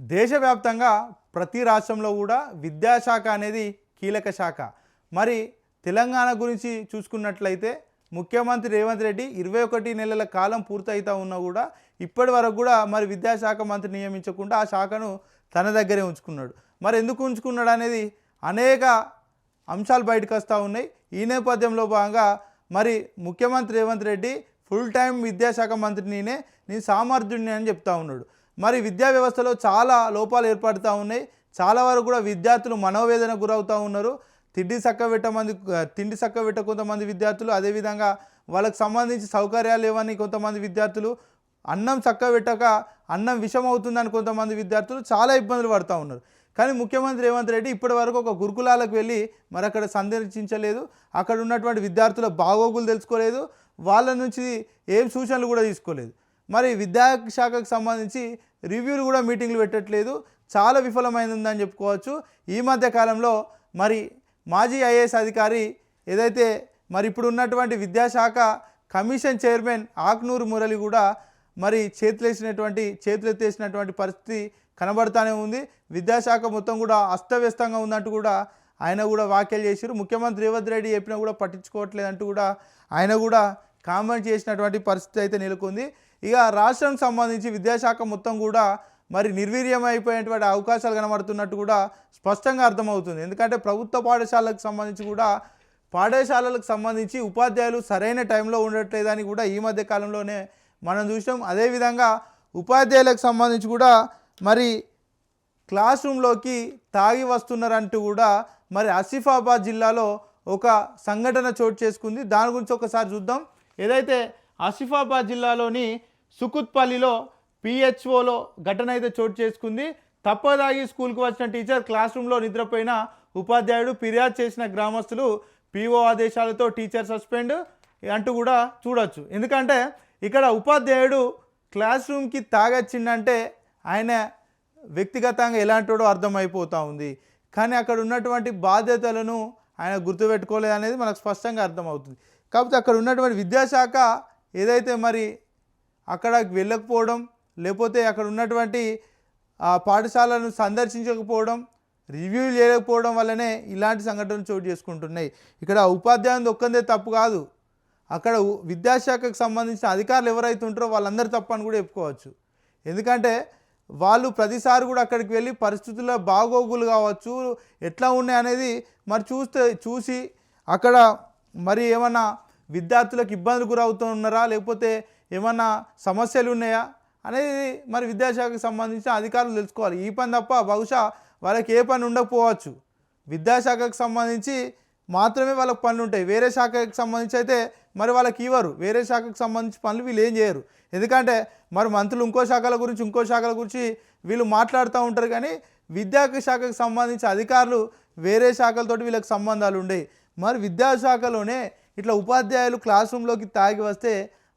దేశవ్యాప్తంగా ప్రతి రాష్ట్రంలో కూడా విద్యాశాఖ అనేది కీలక శాఖ. మరి తెలంగాణ గురించి చూసుకున్నట్లయితే ముఖ్యమంత్రి రేవంత్ రెడ్డి ఇరవై ఒకటి నెలల కాలం పూర్తయితా ఉన్నా కూడా ఇప్పటి వరకు కూడా మరి విద్యాశాఖ మంత్రి నియమించకుండా ఆ శాఖను తన దగ్గరే ఉంచుకున్నాడు. మరి ఎందుకు ఉంచుకున్నాడు అనేది అనేక అంశాలు బయటకు వస్తూ ఉన్నాయి. ఈ నేపథ్యంలో భాగంగా మరి ముఖ్యమంత్రి రేవంత్ రెడ్డి ఫుల్ టైం విద్యాశాఖ మంత్రి నేనే నేను సామర్థ్యుడిని అని చెప్తా ఉన్నాడు. మరి విద్యా వ్యవస్థలో చాలా లోపాలు ఏర్పడుతూ ఉన్నాయి. చాలా వరకు కూడా విద్యార్థులు మనోవేదన గురవుతూ ఉన్నారు. తిండి చక్క పెట్టమంది తిండి చక్క పెట్ట కొంతమంది విద్యార్థులు అదేవిధంగా వాళ్ళకు సంబంధించి సౌకర్యాలు లేవని కొంతమంది విద్యార్థులు అన్నం చక్క పెట్టక అన్నం విషం అవుతుందని కొంతమంది విద్యార్థులు చాలా ఇబ్బందులు పడుతూ ఉన్నారు. కానీ ముఖ్యమంత్రి రేవంత్ రెడ్డి ఇప్పటి వరకు ఒక గురుకులాలకు వెళ్ళి మరి అక్కడ సందర్శించలేదు. అక్కడ ఉన్నటువంటి విద్యార్థుల బాగోగులు తెలుసుకోలేదు. వాళ్ళ నుంచి ఏం సూచనలు కూడా తీసుకోలేదు. మరి విద్యాశాఖకు సంబంధించి రివ్యూలు కూడా మీటింగ్లు పెట్టట్లేదు. చాలా విఫలమైందని చెప్పుకోవచ్చు. ఈ మధ్య కాలంలో మరి మాజీ ఐఏఎస్ అధికారి ఏదైతే మరి ఇప్పుడు ఉన్నటువంటి విద్యాశాఖ కమిషన్ చైర్మన్ ఆక్నూరు మురళి కూడా మరి చేతులేసినటువంటి చేతులెత్తేసినటువంటి పరిస్థితి కనబడతానే ఉంది. విద్యాశాఖ మొత్తం కూడా అస్తవ్యస్తంగా ఉందంటూ కూడా ఆయన కూడా వ్యాఖ్యలు చేశారు. ముఖ్యమంత్రి రేవంత్ రెడ్డి చెప్పినా కూడా పట్టించుకోవట్లేదంటూ కూడా ఆయన కూడా కామెంట్ చేసినటువంటి పరిస్థితి అయితే నెలకొంది. ఇక రాష్ట్రం సంబంధించి విద్యాశాఖ మొత్తం కూడా మరి నిర్వీర్యం అవకాశాలు కనబడుతున్నట్టు కూడా స్పష్టంగా అర్థమవుతుంది. ఎందుకంటే ప్రభుత్వ పాఠశాలకు సంబంధించి కూడా పాఠశాలలకు సంబంధించి ఉపాధ్యాయులు సరైన టైంలో ఉండట్లేదని కూడా ఈ మధ్య కాలంలోనే మనం చూసాం అదేవిధంగా ఉపాధ్యాయులకు సంబంధించి కూడా మరి క్లాస్ రూమ్లోకి తాగి వస్తున్నారంటూ కూడా మరి ఆసిఫాబాద్ జిల్లాలో ఒక సంఘటన చోటు చేసుకుంది. దాని గురించి ఒకసారి చూద్దాం. ఏదైతే ఆసిఫాబాద్ జిల్లాలోని సుకుత్పల్లిలో పిహెచ్ఓలో ఘటన అయితే చోటు చేసుకుంది. తప్పదాగి స్కూల్కి వచ్చిన టీచర్ క్లాస్ రూమ్లో నిద్రపోయిన ఉపాధ్యాయుడు ఫిర్యాదు చేసిన గ్రామస్తులు పీఓ ఆదేశాలతో టీచర్ సస్పెండ్ అంటూ కూడా చూడొచ్చు. ఎందుకంటే ఇక్కడ ఉపాధ్యాయుడు క్లాస్ రూమ్కి తాగొచ్చిందంటే ఆయన వ్యక్తిగతంగా ఎలాంటివాడో అర్థమైపోతూ ఉంది. కానీ అక్కడ ఉన్నటువంటి బాధ్యతలను ఆయన గుర్తుపెట్టుకోలేదు అనేది మనకు స్పష్టంగా అర్థమవుతుంది. కాకపోతే అక్కడ ఉన్నటువంటి విద్యాశాఖ ఏదైతే మరి అక్కడ వెళ్ళకపోవడం లేకపోతే అక్కడ ఉన్నటువంటి ఆ పాఠశాలను సందర్శించకపోవడం రివ్యూ చేయకపోవడం వల్లనే ఇలాంటి సంఘటనలు చోటు చేసుకుంటున్నాయి. ఇక్కడ ఉపాధ్యాయుని ఒక్కందే తప్పు కాదు. అక్కడ విద్యాశాఖకు సంబంధించిన అధికారులు ఎవరైతే ఉంటారో వాళ్ళందరూ తప్పు అని కూడా చెప్పుకోవచ్చు. ఎందుకంటే వాళ్ళు ప్రతిసారి కూడా అక్కడికి వెళ్ళి పరిస్థితుల బాగోగులు కావచ్చు ఎట్లా ఉన్నాయి అనేది మరి చూస్తే చూసి అక్కడ మరి ఏమన్నా విద్యార్థులకు ఇబ్బందులు గురవుతున్నారా లేకపోతే ఏమన్నా సమస్యలు ఉన్నాయా అనేది మరి విద్యాశాఖకు సంబంధించిన అధికారులు తెలుసుకోవాలి. ఈ పని తప్ప బహుశా వాళ్ళకి ఏ పని ఉండకపోవచ్చు. విద్యాశాఖకు సంబంధించి మాత్రమే వాళ్ళకి పనులు ఉంటాయి. వేరే శాఖకు సంబంధించి అయితే మరి వాళ్ళకి ఇవ్వరు. వేరే శాఖకు సంబంధించి పనులు వీళ్ళు ఏం చేయరు. ఎందుకంటే మరి మంత్రులు ఇంకో శాఖల గురించి ఇంకో శాఖల గురించి వీళ్ళు మాట్లాడుతూ ఉంటారు కానీ విద్యా శాఖకు సంబంధించి అధికారులు వేరే శాఖలతోటి వీళ్ళకి సంబంధాలు ఉండేవి మరి విద్యాశాఖలోనే ఇట్లా ఉపాధ్యాయులు క్లాస్ రూమ్లోకి తాగి వస్తే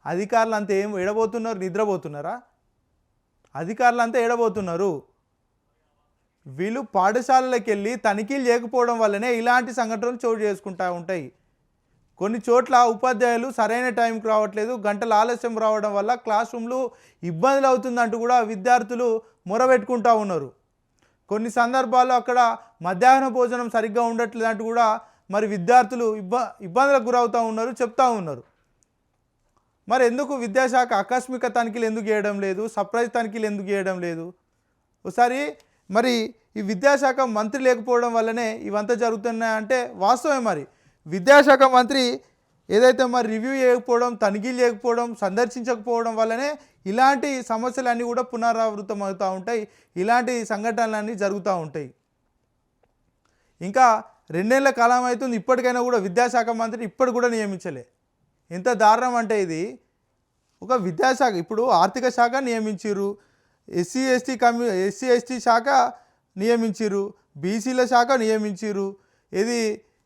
అధికారులు అంతా ఏం ఎడబోతున్నారు నిద్రపోతున్నారా? అధికారులు అంతా ఎడబోతున్నారు వీళ్ళు పాఠశాలలకు వెళ్ళి తనిఖీలు చేయకపోవడం వల్లనే ఇలాంటి సంఘటనలు చోటు చేసుకుంటూ ఉంటాయి. కొన్ని చోట్ల ఉపాధ్యాయులు సరైన టైంకి రావట్లేదు గంటల ఆలస్యం రావడం వల్ల క్లాస్ రూమ్లు ఇబ్బందులు అవుతుందంటూ కూడా విద్యార్థులు మొరబెట్టుకుంటూ ఉన్నారు. కొన్ని సందర్భాల్లో అక్కడ మధ్యాహ్న భోజనం సరిగ్గా ఉండట్లేదు అంటూ కూడా మరి విద్యార్థులు ఇబ్బ ఇబ్బందులకు గురవుతూ ఉన్నారు చెప్తూ ఉన్నారు. మరి ఎందుకు విద్యాశాఖ ఆకస్మిక తనిఖీలు ఎందుకు చేయడం లేదు? సర్ప్రైజ్ తనిఖీలు ఎందుకు చేయడం లేదు? ఒకసారి మరి ఈ విద్యాశాఖ మంత్రి లేకపోవడం వల్లనే ఇవంతా జరుగుతున్నాయంటే వాస్తవమే మరి. విద్యాశాఖ మంత్రి ఏదైతే మరి రివ్యూ చేయకపోవడం తనిఖీలు చేయకపోవడం సందర్శించకపోవడం వల్లనే ఇలాంటి సమస్యలన్నీ కూడా పునరావృతం అవుతూ ఉంటాయి. ఇలాంటి సంఘటనలన్నీ జరుగుతూ ఉంటాయి. ఇంకా రెండేళ్ళ కాలం అవుతుంది. ఇప్పటికైనా కూడా విద్యాశాఖ మంత్రి ఇప్పటి కూడా నియమించలే. ఎంత దారుణం అంటే ఇది ఒక విద్యాశాఖ. ఇప్పుడు ఆర్థిక శాఖ నియమించారు ఎస్సీ ఎస్టీ కమ్యూ ఎస్సీ ఎస్టీ శాఖ నియమించారు బీసీల శాఖ నియమించారు ఇది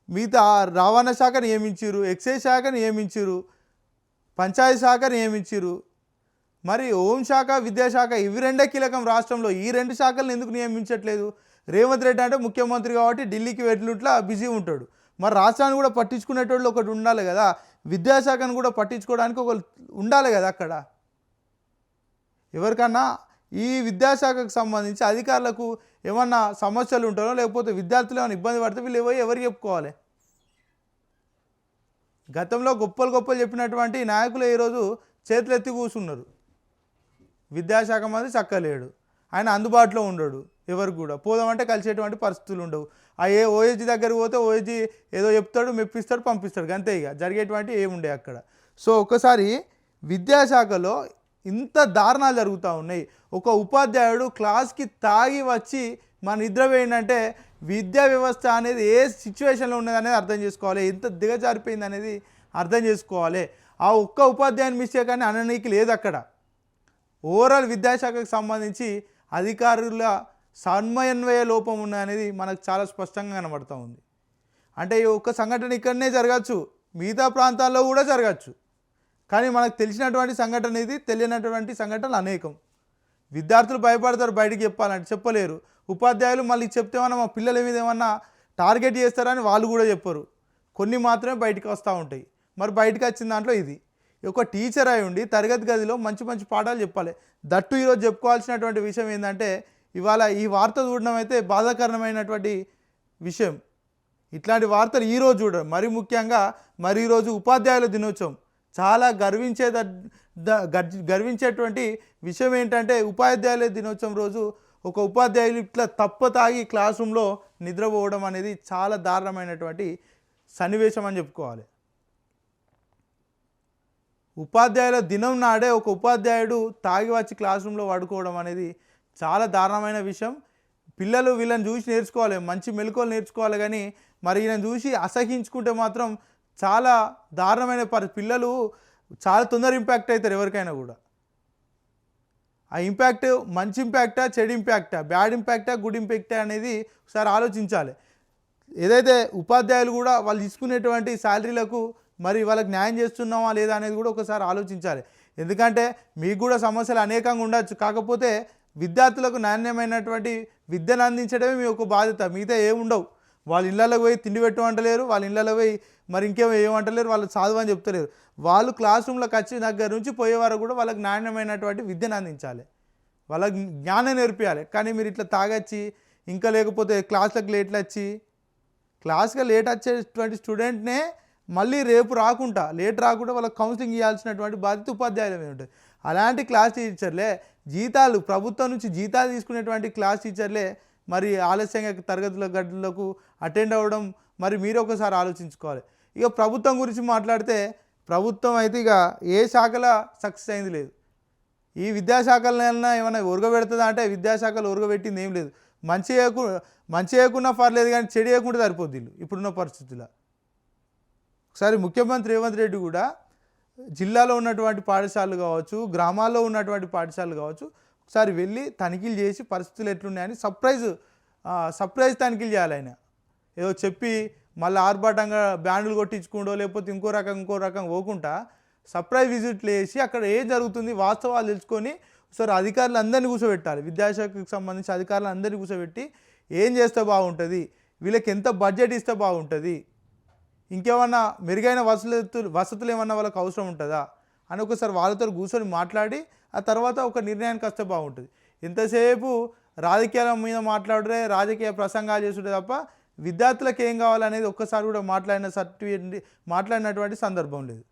మిగతా రవాణా శాఖ నియమించారు ఎక్సైజ్ శాఖ నియమించారు పంచాయతీ శాఖ నియమించారు మరి హోంశాఖ విద్యాశాఖ ఇవి రెండే కీలకం రాష్ట్రంలో. ఈ రెండు శాఖలను ఎందుకు నియమించట్లేదు? రేవంత్ రెడ్డి అంటే ముఖ్యమంత్రి కాబట్టి ఢిల్లీకి వెళ్ళినట్లా బిజీ ఉంటాడు. మరి రాష్ట్రాన్ని కూడా పట్టించుకునేటోళ్ళు ఒకటి ఉండాలి కదా. విద్యాశాఖను కూడా పట్టించుకోవడానికి ఒక ఉండాలి కదా అక్కడ. ఎవరికన్నా ఈ విద్యాశాఖకు సంబంధించి అధికారులకు ఏమన్నా సమస్యలు ఉంటారో లేకపోతే విద్యార్థులు ఏమైనా ఇబ్బంది పడితే వీళ్ళు ఎవరు ఎవరు చెప్పుకోవాలి? గతంలో గొప్పలు గొప్పలు చెప్పినటువంటి నాయకులు ఈరోజు చేతులెత్తి కూర్చున్నారు. విద్యాశాఖ మంది చక్కలేడు. ఆయన అందుబాటులో ఉండడు. ఎవరికి కూడా. పోదామంటే కలిసేటువంటి పరిస్థితులు ఉండవు. ఆ ఏ ఓఎస్జీ దగ్గరికి పోతే ఓఎస్జీ ఏదో చెప్తాడు మెప్పిస్తాడు పంపిస్తాడు. అంతే ఇక. జరిగేటువంటి ఏముండే అక్కడ. సో ఒకసారి విద్యాశాఖలో ఇంత దారుణాలు జరుగుతూ ఉన్నాయి. ఒక ఉపాధ్యాయుడు క్లాస్కి తాగి వచ్చి మన నిద్ర వేయండంటే విద్యా వ్యవస్థ అనేది ఏ సిచ్యువేషన్లో ఉన్నది అనేది అర్థం చేసుకోవాలి. ఎంత దిగజారిపోయింది అనేది అర్థం చేసుకోవాలి. ఆ ఒక్క ఉపాధ్యాయుని మిస్టేక్ అని అననీకి లేదు అక్కడ. ఓవరాల్ విద్యాశాఖకు సంబంధించి అధికారుల సమన్వయ లోపం ఉన్న అనేది మనకు చాలా స్పష్టంగా కనబడుతూ ఉంది. అంటే ఈ ఒక్క సంఘటన ఇక్కడనే జరగచ్చు మిగతా ప్రాంతాల్లో కూడా జరగచ్చు. కానీ మనకు తెలిసినటువంటి సంఘటన ఇది తెలియనటువంటి సంఘటనలు అనేకం. విద్యార్థులు భయపడతారు బయటికి చెప్పాలంటే చెప్పలేరు. ఉపాధ్యాయులు మళ్ళీ చెప్తేమన్నా మా పిల్లల మీద ఏమన్నా టార్గెట్ చేస్తారని వాళ్ళు కూడా చెప్పరు. కొన్ని మాత్రమే బయటికి వస్తూ ఉంటాయి. మరి బయటకు వచ్చిన దాంట్లో ఇది. ఒక టీచర్ అయి ఉండి తరగతి గదిలో మంచి మంచి పాఠాలు చెప్పాలి. దట్టు ఈరోజు చెప్పుకోవాల్సినటువంటి విషయం ఏంటంటే ఇవాళ ఈ వార్త చూడడం అయితే బాధాకరణమైనటువంటి విషయం. ఇట్లాంటి వార్తలు ఈరోజు చూడడం. మరి ముఖ్యంగా మరి ఈరోజు ఉపాధ్యాయుల దినోత్సవం. చాలా గర్వించే గర్వించేటువంటి విషయం ఏంటంటే ఉపాధ్యాయుల దినోత్సవం రోజు ఒక ఉపాధ్యాయులు ఇట్లా తప్ప తాగి క్లాస్ రూమ్లో నిద్రపోవడం అనేది చాలా దారుణమైనటువంటి సన్నివేశం అని చెప్పుకోవాలి. ఉపాధ్యాయుల దినం నాడే ఒక ఉపాధ్యాయుడు తాగి వచ్చి క్లాస్ రూమ్లో పడుకోవడం అనేది చాలా దారుణమైన విషయం. పిల్లలు వీళ్ళని చూసి నేర్చుకోవాలి మంచి మెలకువలు నేర్చుకోవాలి కానీ మరి ఈయన చూసి అసహించుకుంటే మాత్రం చాలా దారుణమైన పరి పిల్లలు చాలా తొందర ఇంపాక్ట్ అవుతారు ఎవరికైనా కూడా. ఆ ఇంపాక్ట్ మంచి ఇంపాక్టా చెడు ఇంపాక్టా బ్యాడ్ ఇంపాక్టా గుడ్ ఇంపాక్టా అనేది ఒకసారి ఆలోచించాలి. ఏదైతే ఉపాధ్యాయులు కూడా వాళ్ళు తీసుకునేటువంటి శాలరీలకు మరి వాళ్ళకి న్యాయం చేస్తున్నామా లేదా అనేది కూడా ఒకసారి ఆలోచించాలి. ఎందుకంటే మీకు కూడా సమస్యలు అనేకంగా ఉండొచ్చు. కాకపోతే విద్యార్థులకు నాణ్యమైనటువంటి విద్యను అందించడమే మీ యొక్క బాధ్యత. మిగతా ఏముండవు వాళ్ళ ఇళ్ళలోకి పోయి తిండి పెట్టమంటలేరు వాళ్ళ ఇళ్ళలో పోయి మరి ఇంకేమో ఏమంటలేరు వాళ్ళు చదువు అని చెప్తలేరు. వాళ్ళు క్లాస్ రూమ్లోకి వచ్చి దగ్గర నుంచి పోయే వరకు కూడా వాళ్ళకి నాణ్యమైనటువంటి విద్యను అందించాలి. వాళ్ళకి జ్ఞానం నేర్పించాలి కానీ మీరు ఇట్లా తాగొచ్చి ఇంకా లేకపోతే క్లాస్లకు లేట్లు వచ్చి క్లాస్గా లేట్ వచ్చేటువంటి స్టూడెంట్నే మళ్ళీ రేపు రాకుండా లేట్ రాకుండా వాళ్ళకి కౌన్సిలింగ్ ఇవ్వాల్సినటువంటి బాధ్యత ఉపాధ్యాయుల మీద ఉంటుంది. అలాంటి క్లాస్ టీచర్లే జీతాలు ప్రభుత్వం నుంచి జీతాలు తీసుకునేటువంటి క్లాస్ టీచర్లే మరి ఆలస్యంగా తరగతుల గడులకు అటెండ్ అవ్వడం మరి మీరు ఒకసారి ఆలోచించుకోవాలి. ఇక ప్రభుత్వం గురించి మాట్లాడితే ప్రభుత్వం అయితే ఇక ఏ శాఖలో సక్సెస్ అయింది లేదు. ఈ విద్యాశాఖలైనా ఏమైనా ఉరగబెడుతుందా అంటే విద్యాశాఖలు ఉరగబెట్టింది ఏం లేదు. మంచి చేయకు మంచి చేయకున్నా పర్లేదు కానీ చెడు చేయకుండా సరిపోద్ది వీళ్ళు ఇప్పుడున్న పరిస్థితుల్లో. ఒకసారి ముఖ్యమంత్రి రేవంత్ రెడ్డి కూడా జిల్లాలో ఉన్నటువంటి పాఠశాలలు కావచ్చు గ్రామాల్లో ఉన్నటువంటి పాఠశాలలు కావచ్చు ఒకసారి వెళ్ళి తనిఖీలు చేసి పరిస్థితులు ఎట్లున్నాయని సర్ప్రైజ్ సర్ప్రైజ్ తనిఖీలు చేయాలి ఆయన. ఏదో చెప్పి మళ్ళీ ఆర్భాటంగా బ్యాండ్లు కొట్టించుకుండో లేకపోతే ఇంకో రకం ఇంకో రకం పోకుండా సర్ప్రైజ్ విజిట్లు వేసి అక్కడ ఏం జరుగుతుంది వాస్తవాలు తెలుసుకొని ఒకసారి అధికారులు అందరినీ కూర్చోబెట్టాలి. విద్యాశాఖకు సంబంధించి అధికారులు అందరినీ కూర్చోబెట్టి ఏం చేస్తే బాగుంటుంది? వీళ్ళకి ఎంత బడ్జెట్ ఇస్తే బాగుంటుంది? ఇంకేమన్నా మెరుగైన వసతులు వసతులు ఏమన్నా వాళ్ళకి అవసరం ఉంటుందా? అని ఒకసారి వాళ్ళతో కూర్చొని మాట్లాడి ఆ తర్వాత ఒక నిర్ణయానికి వస్తే బాగుంటుంది. ఎంతసేపు రాజకీయాల మీద మాట్లాడరే రాజకీయ ప్రసంగాలు చేసుడే తప్ప విద్యార్థులకు ఏం కావాలనేది ఒక్కసారి కూడా మాట్లాడిన సర్టిఫికేట్ మాట్లాడినటువంటి సందర్భం లేదు.